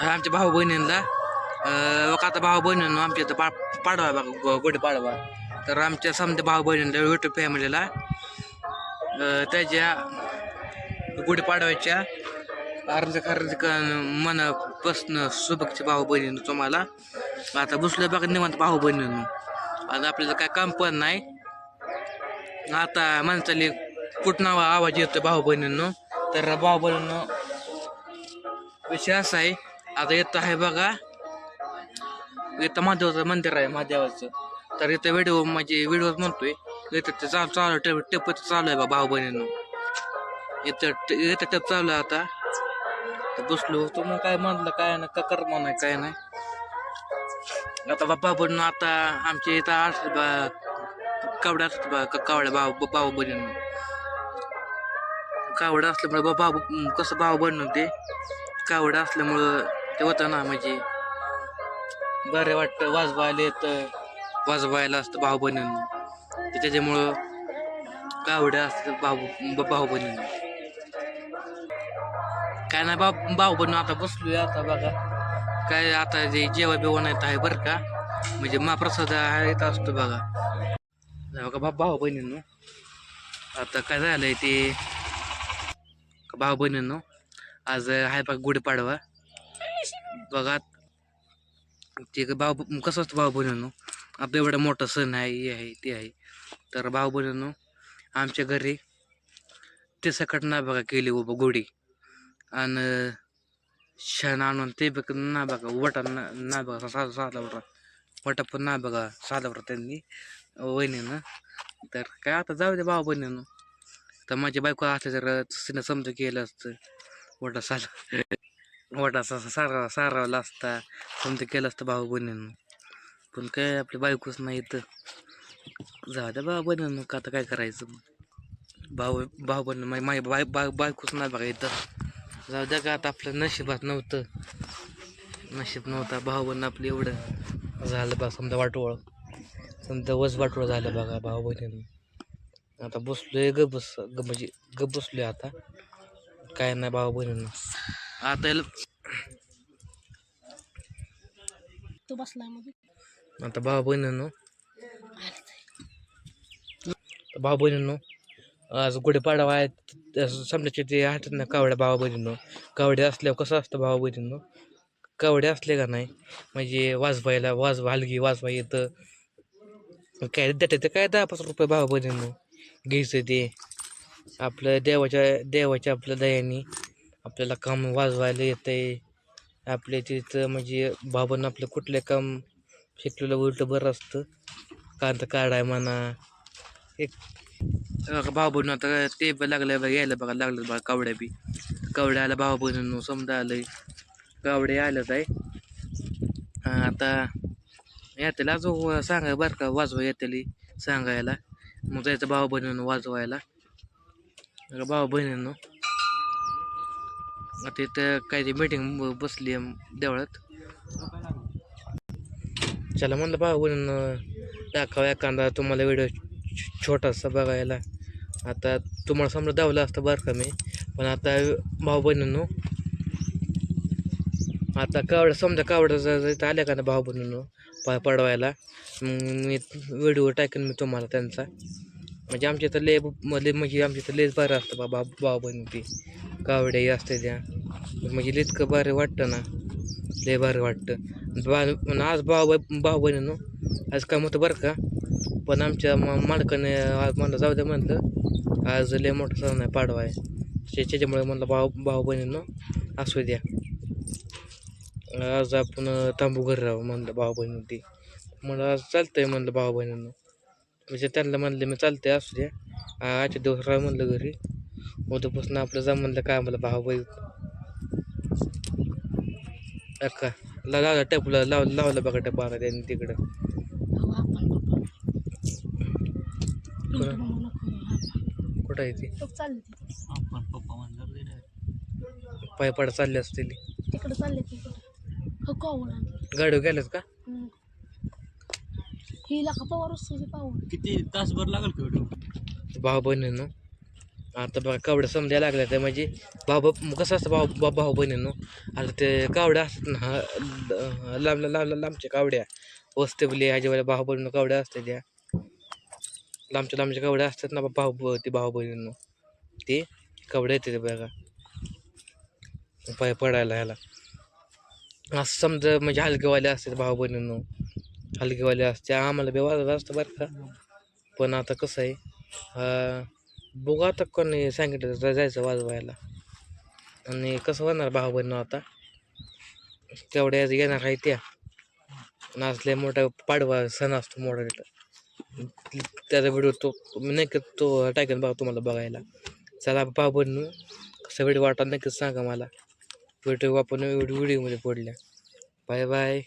आमच्या भाऊ बहिणींना आता भाऊ बहिणींनो आमच्या इथं पा पाडवा बघा गो- पाडवा. तर आमच्या समजा भाऊ बहिणींना युट्यूब फॅमिलीला त्याच्या गुढीपाडव्याच्या पाडव्याच्या अर्ज मनापासून शुभेच्छा भाऊ बहिणीनं तुम्हाला. आता बसलं बघा निवांत भाऊ बहिणींनो. आता आपल्याला काय काम पण नाही. आता माणसाली कुठं आवाज येतो भाऊ बहिणींनो? तर भाऊ बहिणींनो विषय असा आहे आता येतं आहे बघा. इथं महादेवाचं मंदिर आहे महादेवाचं. तर इथं व्हिडिओ म्हणजे व्हिडिओ म्हणतोय इथं ते चालू चालू टेप टेप चालू आहे बा भाऊ बहिणींनो. इथं ट- इथं टेप चालू आहे आता. तर बसलो होतो मग काय म्हणलं काय नाही का कर म्हणाय काय नाही. आता बाबा बनून आता आमच्या इथं आठ बा कावड्या असत बा का- कावड्या भाऊ भाऊ बहिणींनो. कावडं असल्यामुळे बा भाऊ कसं भाऊ बनवून ते? कावडं असल्यामुळं ते होतं ना म्हणजे बरं वाटतं वाजवायला येतं वाजवायला असतं भाऊ त्याच्यामुळं कावड्या असतात भाऊ ब- भाऊ काय नाही भाऊ भाऊ बहिणी आता बसलोय आता बघा. काय आता जे जेवा बिवण येत आहे बरं का? म्हणजे महाप्रसाद येत असतो बघा. बघा बा- भाऊ बहिणींनो आता काय झालंय ते? भाऊ बहिणींनो आज आहे बघा गुढीपाडवा. बघा ते भाऊ कसं असतं भाऊ बहिणींनो? आपलं एवढा मोठा सण आहे हे आहे ते आहे. तर भाऊ बहिणींनो आमच्या घरी ते सकट ना बघा केली उभं गोडी. आणि शान आणून ते बघ ना बघा वटा ना ना बघा साधा साधा वटा. वटा पण ना बघा साधा वटा त्यांनी वहिनीनं. तर काय आता जाऊ दे भाऊ बहिणीनं. तर माझी बायको असते तर तिनं समजा केलं असतं वटा साधा. वाटा असा सारा सारावला असता समजा केलं असतं भाऊ बहिणीनं. पण काय आपली बायकोच नाही तर जाऊ द्या भाऊ बहिणीनं का आता काय करायचं? भाऊ भाऊ बहिणी माझी माझी बाय बाय बायकोच नाही बघा इथं. जाऊ द्या का आता आपलं नशिबात नव्हतं. नशीब नव्हता भाऊ बहिणी आपलं एवढं झालं बा समजा वाटोळ. समजा वस वाटोळ झालं बघा भाऊ बहिणीनं. आता बसलोय ग बस ग म्हणजे ग बसलोय आता. काय नाही भाऊ बहिणीनं. आता याला तो बसलायमध्ये आता भाऊ बहिणीनं. भाऊ बहिणींनो आज गुढीपाडवा आहे. समजायचे ते हातात ना कावड्या भावा बहिणींनो. कावडे असल्यावर कसं असतं भाऊ बहिणींनो? कावडे असले का नाही? म्हणजे वाजवायला वाजवा हलगी वाजवा येतं. काय देते ते काय दहा पाच रुपये भाऊ बहिणींनो? घ्यायचं ते. आपलं देवाच्या देवाच्या आपल्या दयाने. आपल्याला काम वाजवायला येतंय. आपल्या तिथं म्हणजे बाबांना आपलं कुठलं काम शिकलेलं उलटं बरं असतं. कांदा काढाय म्हणा. एक भाऊ आता ते बी लागलं बघा यायला बघा लागलं बघा कावड्या बी. कावड्या आल्या भाऊ बहिणीनं समजा आलं कावडे आल्याच आहे. आता येतील अजून सांगा बरं का वाजवा येतील सांगायला. मग जायचं भाऊ बहिणीनं वाजवायला. भाऊ बहिणीनं आता इथं काय ते मीटिंग बसली आहे देवळात. चला म्हणलं भाऊ बहिणीनं एखादा तुम्हाला व्हिडिओ छोटासा बघायला. आता तुम्हाला समजा दावलं असतं बरं का मी. पण आता भाऊ बहिणींनो आता कावड समजा कावडं इथं आल्या का ना भाऊ बहिणींनो पाय पडवायला मी व्हिडिओ टाकेन मी तुम्हाला त्यांचा. म्हणजे आमच्या इथं ले म्हणजे आमच्या इथं लेस बरं असतं बाबा भाऊ बहिणी ती. कावड्याही असते त्या. म्हणजे इतकं भारी वाटतं ना. लय भारी वाटतं. बा म्हणजे आज भाऊ भाऊ बहिणीनो आज काम होतं बरं का. पण आमच्या मालकाने आज म्हणलं जाऊ दे म्हणलं. आज लय मोठं सण आहे पाडवा आहे. त्याच्यामुळे म्हणलं भाऊ भाऊ बहिणीनो असू द्या. आज आपण तांबू घरी राहू म्हणलं भाऊ बहिणी ती. म्हणलं आज चालतंय म्हणलं भाऊ बहिणींनो. म्हणजे त्यांना म्हणलं मी चालतंय असू द्या. आजच्या दिवस राहू म्हणलं घरी. उद्यापासून आपलं जा म्हणलं काय म्हणलं भाऊ बहीण अक्का लावला टेपला लाव लावलं बघा टेप आता त्यांनी तिकडं. कुठं आहे ती? पाय पड चालले असतील. तिकडे चालले ते हो कावड आणली गाडीवर गेल्यात का हम्म. ही लाका पवार किती तासभर लागेल का व्हिडिओ भाऊ बहिणीनं? आता बघा कावड्या समजायला लागल्या त्या म्हणजे भाऊ कसं असतं भाऊ बा भाऊ बहिणींनो आता ते कावड्या असतात ना हा, लांब लांब लांबच्या कावड्या. वस्तबली ह्याच्या भाऊ बहिणीनं कावड्या असतात त्या. लांबच्या लांबच्या कावड्या असतात ना भाऊ ते भाऊ बहिणींनो. ते कावड्या येते ते बघा. पाय पडायला ह्याला. असं समजा म्हणजे हलकेवाले असतात भाऊ बहिणींनो. हलकेवाले असते आम्हाला बी वाजत असतं बरं का. पण आता कसं आहे बघू आता कोणी सांगितलं तर जायचं वाजवायला. आणि कसं होणार भाऊ बहिण आता? तेवढ्याच येणार आहे त्या. नाचल्या मोठा पाडवा सण असतो मोठा तिथं. त्याचा व्हिडिओ तो मी नाही का तो टाकेन बघा तुम्हाला बघायला. चला भाऊ बहिणू कसा व्हिडिओ वाटत नक्कीच सांगा मला. व्हिडिओ आपण व्हिडिओमध्ये पडल्या बाय बाय